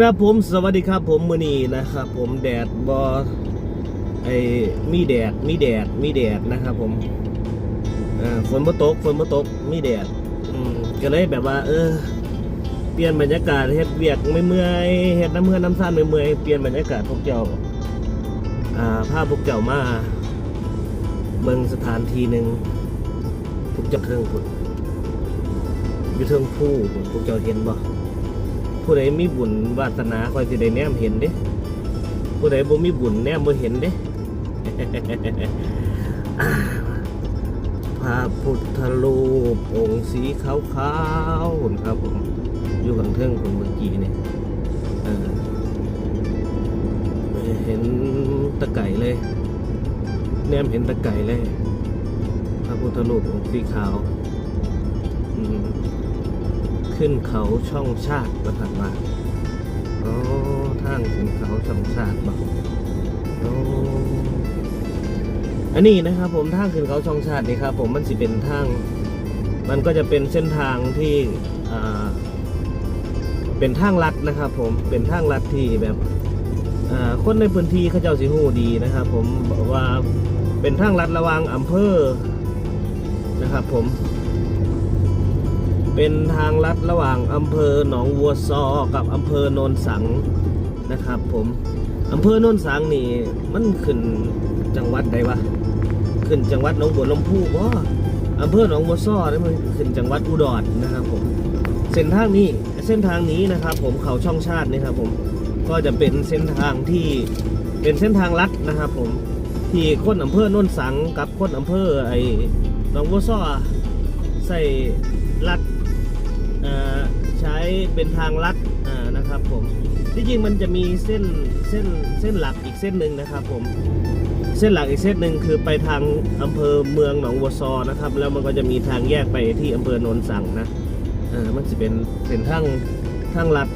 ครับผมสวัสดีครับผมมือนีนะครับผมแดดบอไอมีแดดมีแดดมีแดดนะครับผมฝนมาตกฝนมาตกมีแดดก็เลยแบบว่า เออ เปลี่ยนบรรยากาศเฮ็ดเวียกไม่เมื่อยเฮ็ดน้ำเมื่อน้ำซ่านไม่เมื่อยเปลี่ยนบรรยากาศพวกเจ้าอ่าพพวกเจ้ามาเมืองสถานทีหนึ่งพวกเจ้าเทิงพุ่นอยู่เทิงผู้พวกเจ้าเห็นบ่ ผู้ใดมีบุญวาสนาคอยสิได้แนมเห็นเด้ผู้ใดบ่มีบุญแนมบ่เห็นเด้พระพุทธรูปองค์สีขาวๆครับผมอยู่ข้างเทิงผมเมื่อกี้เนี่เออเห็นตะไก่เลย แนมเห็นตะไก่เลย พระพุทธรูปองค์สีขาว อืม ขึ้นเขาช่องชาติประถัดมาอ๋อทางขึ้นเขาช่องชาติบอกอันนี้นะครับ ผมทางขึ้นเขาช่องชาตินี่ครับ ผมมันสิเป็นทาง มันก็จะเป็นเส้นทางที่เป็นทางลัดนะครับ ผมเป็นทางลัดที่แบบคนในพื้นที่เขาเจ้าสิฮู้ดีนะครับ ผมว่าเป็นทางลัดระว่างอำเภอนะครับ ผม เป็นทางลัดระหว่างอำเภอหนองวัวซอ กับอำเภอโนนสังนะครับ ผมอำเภอโนนสังนี่มันขึ้นจังหวัดใดวะขึ้นจังหวัดหนองบัวลำพูบ่อำเภอหนองวัวซอนี่มันขึ้นจังหวัดอุดรนะครับผมเส้นทางนี้เส้นทางนี้นะครับ ผมเขาช่องชาตินี่ครับผมก็จะเป็นเส้นทางที่เป็นเส้นทางลัดนะครับ ผมที่คนอำเภอโนนสังกับคนอำเภอไอ้หนองวัวซอใส่ลัด ใช้เป็นทางลัดนะครับผมที่จริงมันจะมีเส้นเส้นเส้นหลักอีกเส้นหนึ่งนะครับผมเส้นหลักอีกเส้นหนึ่งคือไปทางอำเภอเมืองหนองวัวซอนะครับ แล้วมันก็จะมีทางแยกไปที่อำเภอโนนสังนะมันจะเป็นเป็นทางทางลัด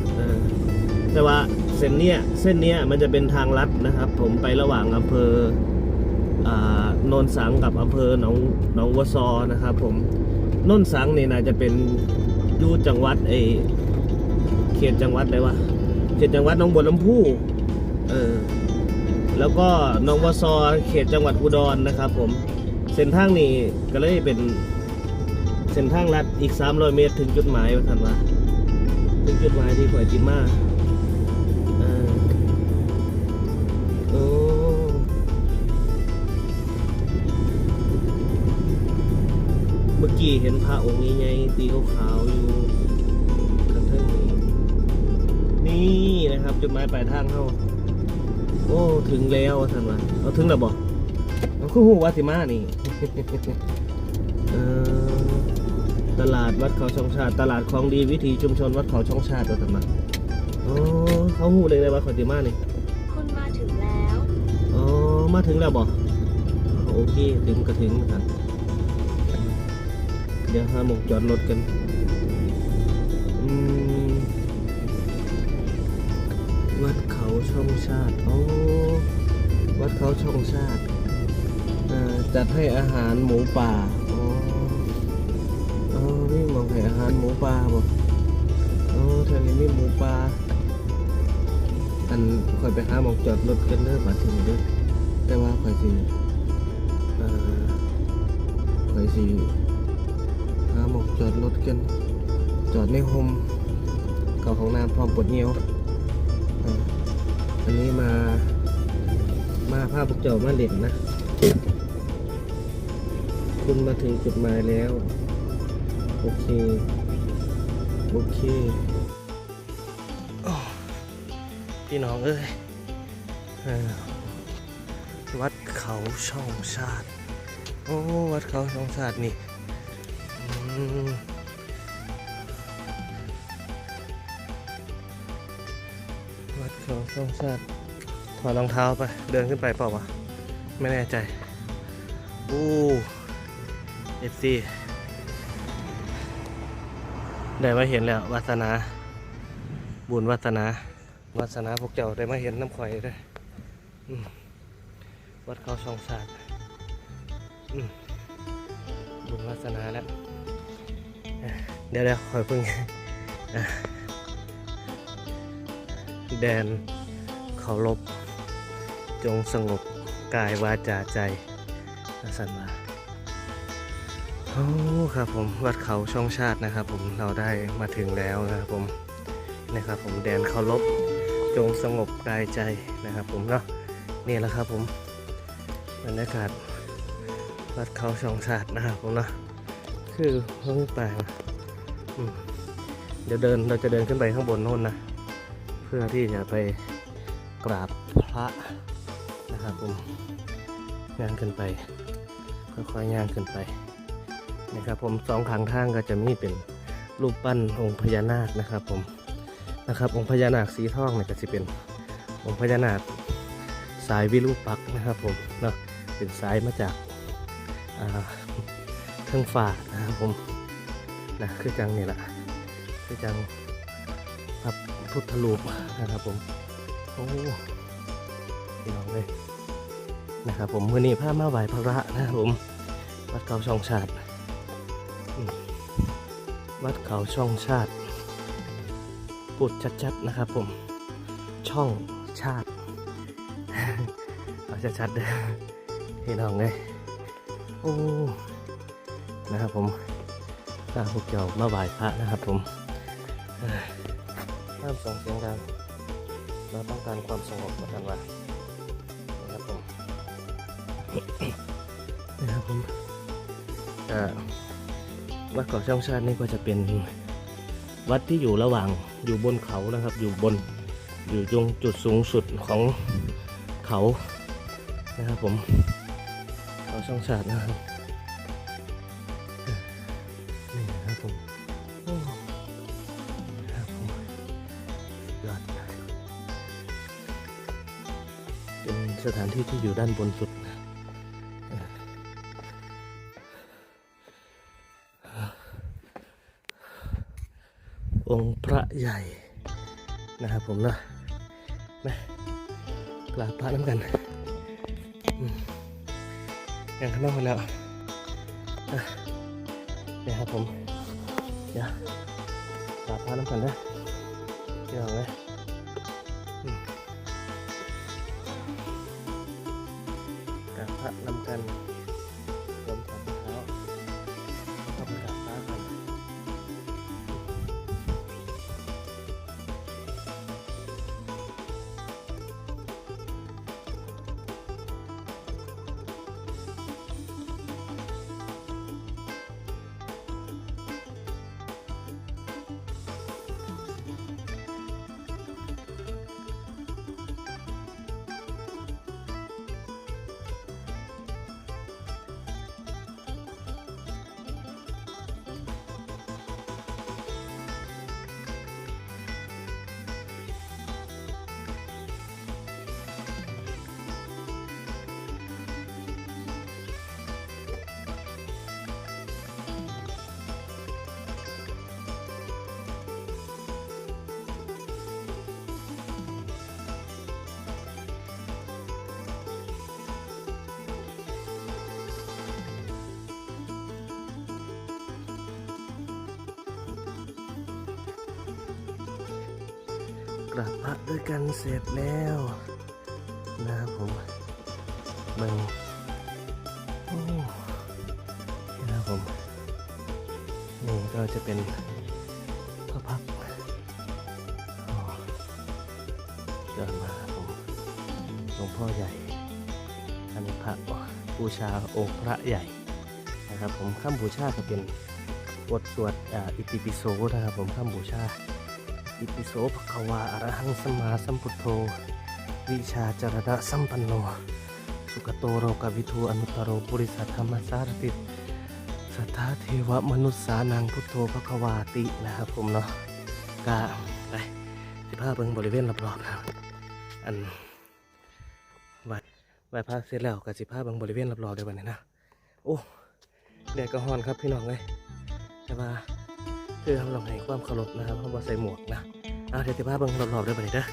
แต่ว่าเส้นเนี้ยเส้นเนี้ยมันจะเป็นทางลัดนะครับ ผมไประหว่างอำเภอโนนสังกับอำเภอหนองหนองวัวซอนะครับ ผมโนนสังเนี่ยน่าจะเป็น อยู่จังหวัดไอเขตจังหวัดอะไรวะเขตจังหวัดหนองบัวลำพูเออแล้วก็หนองวัวซอเขตจังหวัดอุดรนะครับ ผมเส้นทางนี้ก็เลยเป็นเส้นทางลัดอีก 300 เมตรถึงจุดหมายว่าท่านว่าถึงจุดหมายที่ข่อยจิมา กี้เห็นพระองค์ใหญ่ๆตีขาวๆอยู่ทางเทิงนี้นี่นะครับจุดหมายปลายทางเขาโอ้ถึงแล้วท่านว่าเอาถึงแล้วบอกเอาคือหูวัดสิมานี่เอ่อตลาดวัดเขาช่องชาติ ตลาดของดีวิถีชุมชนวัดเขาช่องชาติว่าท่านมาอ๋อเขาหูเลยเลยวัดเขาสิมานี่คุณมาถึงแล้วอ๋อมาถึงแล้วบอกโอเคถึงก็ถึงนะครับ เดี๋ยวหาหมกจอดรถกันวัดเขาช่องชาติ โอ้ วัดเขาช่องชาติอ่าจัดให้อาหารหมูป่า อ๋ออ๋อนี่มองให้อาหารหมูป่าบ่อ๋อแถวนี้มีหมูป่า อันคอยไปหาหมองจอดรถกันเด้อบัดถึงเด้อแต่ว่าคอยสิเอ่อคอยสิาหมองจอดรถกัน จอดในโฮมเก่าของน้ำพร้อมปวดเงียวอ่าอันนี้มา มาพาพวกเจ้ามาเล่นนะ คุณมาถึงจุดหมายแล้ว โอเค โอเคอพี่น้องเอ้ยวัดเขาช่องชาติ โอ้ วัดเขาช่องชาตินี่ วัดเขาช่องชาติถอดรองเท้าไป เดินขึ้นไปเปล่าวะ ไม่แน่ใจอู้เอฟซีได้มาเห็นแล้ววาสนา บุญวาสนา วาสนาพวกเจ้าได้มาเห็นน้ำข่อยได้ออืมวัดเขาช่องศาสตร์บุญวาสนาแล้ว เดี๋ยวเดี๋ยวข่อยพิ่งแดนเคารพจงสงบกายวาจาใจสันมาโอ้ครับผมวัดเขาช่องชาตินะครับ ผมเราได้มาถึงแล้วนะครับผมนะครับ ผมแดนเคารพจงสงบกายใจนะครับ ผมเนาะนี่แหละครับผมบรรยากาศวัดเขาช่องชาตินะครับผมเนาะคือเพิ่งไปมา เดี๋ยวเดินเราจะเดินขึ้นไปข้างบนโน่นนะ เพื่อที่จะไปกราบพระนะครับผมย่างขึ้นไป ค่อยๆย่างขึ้นไปนะครับผมสองข้างทางก็จะมีเป็นรูปปั้นองค์พญานาคนะครับผมนะครับองค์พญานาคสีทองเนี่ยก็จะเป็นองค์พญานาคสายวิรูปักษ์นะครับผมเนาะเป็นสายมาจากาเครื่องฝ่านะครับผม นะคือจังนี่แหละคือจังพระพุทธรูปนะครับผมโอ้พี่น้องเลยนะครับผมมื่อนี้พามาไหวพระนะครับผม วัดเขาช่องชาติ วัดเขาช่องชาติพูดชัดๆนะครับผม ช่องชาติเอาชัดๆเลยพี่น้องเลยโอ้นะครับผม ถ้าพวกเจ้ามาไหว้พระนะครับผมห้ามส่งเสียงดังเราต้องการความสงบนะครับว่านะครับผมนะครับผมวัดเกาะช่องชาตินี่ก็จะเป็นวัดที่อยู่ระหว่างอยู่บนเขานะครับ อยู่บนอยู่ตรงจุดสูงสุดของเขานะครับผมเขาช่องชาตินะครับ สถานที่ที่อยู่ด้านบนสุดนะองค์พระใหญ่นะครับผมนะมากราบพระน้ำกันอืมยังข้างนอกกันแล้วอะเนี่ยครับผมเดี๋ยวกราบพระน้ำกันนะพี่น้องเลย กัน กราบพระด้วยกันเสร็จแล้วนะครับผมเบิ่งโอ้นะครับผมนี่ก็จะเป็นพระพักตร์อ๋อเดินมาผมหลวงพ่อใหญ่ อันนี้พระบูชาองค์พระใหญ่นะครับผมข้ามบูชาก็เป็นบทสวดอิติปิโสนะครับผมข้ามบูชา อิติโสภควาอรหังสมาสัมพุทโธ วิชาจารณะสัมปันโน สุขโตโรกวิทูอนุตโรปุริสัทธรรมสารติสัทธาเทวมนุษย์สานังพุทโธภควาตินะครับผมเนาะกะไปสิพาเบิ่งบริเวณรอบๆนะครับอันไหวไหวพระเสร็จแล้วกับสิพาเบิ่งบริเวณรอบๆเดี๋ยวบัดนี้นะโอ้แดดก็ฮ้อนครับพี่น้องเลยแต่ว่า คือทำลองให้ความเคารพนะครับเพราะว่าใส่หมวกนะเอาเดี๋ยวจะพาเบิ่งรอบๆด้วยไปเลยเด้อ